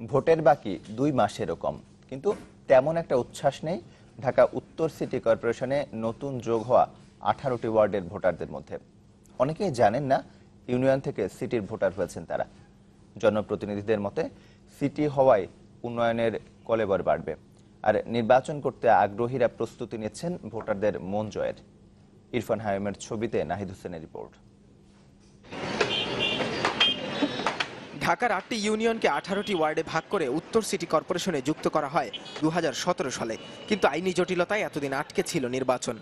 ভোটের বাকি দুই মাসেরও কম কিন্তু তেমন একটা উচ্ছ্বাস নেই। ঢাকা উত্তর সিটি কর্পোরেশনে নতুন যোগ হওয়া আঠারোটি ওয়ার্ডের ভোটারদের মধ্যে। অনেকেই জানেন না, ইউনিয়ন থেকে সিটির ভোটার হয়েছেন তারা। জনপ্রতিনিধিদের মতে, সিটি হওয়ায় উন্নয়নের কলেবর বাড়বে। আর নির্বাচন করতে আগ্রহীরা প্রস্তুতি নিচ্ছেন ভোটারদের মন জয়ের। ইরফান হাইমের ছবিতে নাহিদ হোসেনের রিপোর্ট। ঢাকার আটটি ইউনিয়নকে আঠারোটি ওয়ার্ডে ভাগ করে উত্তর সিটি কর্পোরেশনে যুক্ত করা হয় দু হাজার সতেরো সালে। কিন্তু আইনি জটিলতায় এতদিন আটকে ছিল নির্বাচন।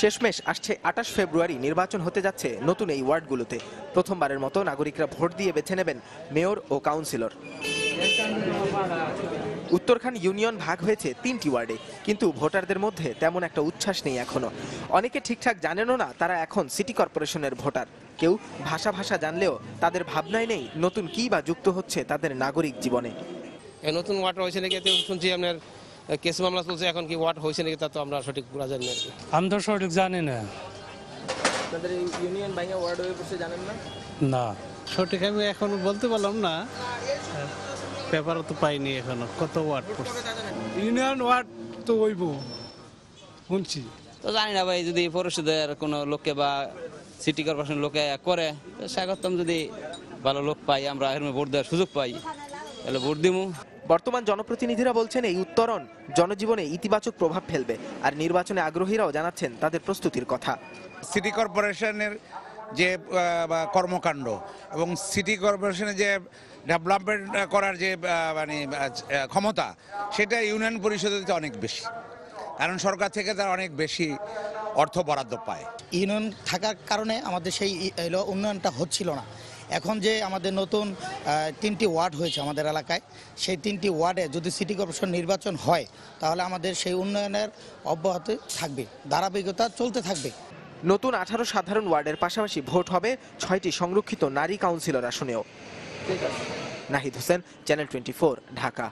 শেষমেশ আসছে আঠাশ ফেব্রুয়ারি, নির্বাচন হতে যাচ্ছে নতুন এই ওয়ার্ডগুলোতে। প্রথমবারের মতো নাগরিকরা ভোট দিয়ে বেছে নেবেন মেয়র ও কাউন্সিলর। উত্তরখান ইউনিয়ন ভাগ হয়েছে তিনটি ওয়ার্ডে কিন্তু ভোটারদের মধ্যে তেমন একটা উচ্ছ্বাস নেই এখনও। অনেকে ঠিকঠাক জানেনও না তারা এখন সিটি কর্পোরেশনের ভোটার। কেউ ভাষা ভাষা জানলেও তাদের ভাবনায় নেই নতুন কি বা যুক্ত হচ্ছে তাদের নাগরিক জীবনে। নতুন ওয়ার্ড হয়েছে নাকি শুনছি আপনার কেস মামলা চলছে এখন কি ওয়ার্ড হয়েছে নাকি তা তো আমরা সঠিক পুরা জানি না আমি তো সঠিক জানি না। আপনাদের ইউনিয়ন বাইঙ্গা ওয়ার্ড হয়ে বসে জানেন না? না। সঠিক আমি এখন বলতে পারলাম না। পেপারও তো পাইনি এখনও। কত ওয়ার্ড পড়ছে? ইউনিয়ন ওয়ার্ড তো হইব। শুনছি। তো জানি না ভাই যদি পরিষদের কোনো লোককে বা সিটি কর্পোরেশন লোকে করে তো স্বাগতম যদি ভালো লোক পাই আমরা এর ভোট দেওয়ার সুযোগ পাই তাহলে ভোট দিমু। বর্তমান জনপ্রতিনিধিরা বলছেন এই উত্তরণ জনজীবনে ইতিবাচক প্রভাব ফেলবে আর নির্বাচনে আগ্রহীরাও জানাচ্ছেন তাদের প্রস্তুতির কথা। সিটি কর্পোরেশনের যে কর্মকাণ্ড এবং সিটি কর্পোরেশনের যে ডেভেলপমেন্ট করার যে মানে ক্ষমতা, সেটা ইউনিয়ন পরিষদের অনেক বেশি। কারণ সরকার থেকে তারা অনেক বেশি অর্থ বরাদ্দ পায়। ইউনিয়ন থাকার কারণে আমাদের সেই উন্নয়নটা হচ্ছিল না। এখন যে আমাদের নতুন তিনটি ওয়ার্ড হয়েছে আমাদের এলাকায়, সেই তিনটি ওয়ার্ডে যদি সিটি কর্পোরেশন নির্বাচন হয়, তাহলে আমাদের সেই উন্নয়নের অব্যাহত থাকবে, ধারাবাহিকতা চলতে থাকবে। নতুন আঠারো সাধারণ ওয়ার্ডের পাশাপাশি ভোট হবে ছয়টি সংরক্ষিত নারী councillor আসনেও। Nahid Hossain, channel twenty Dhaka.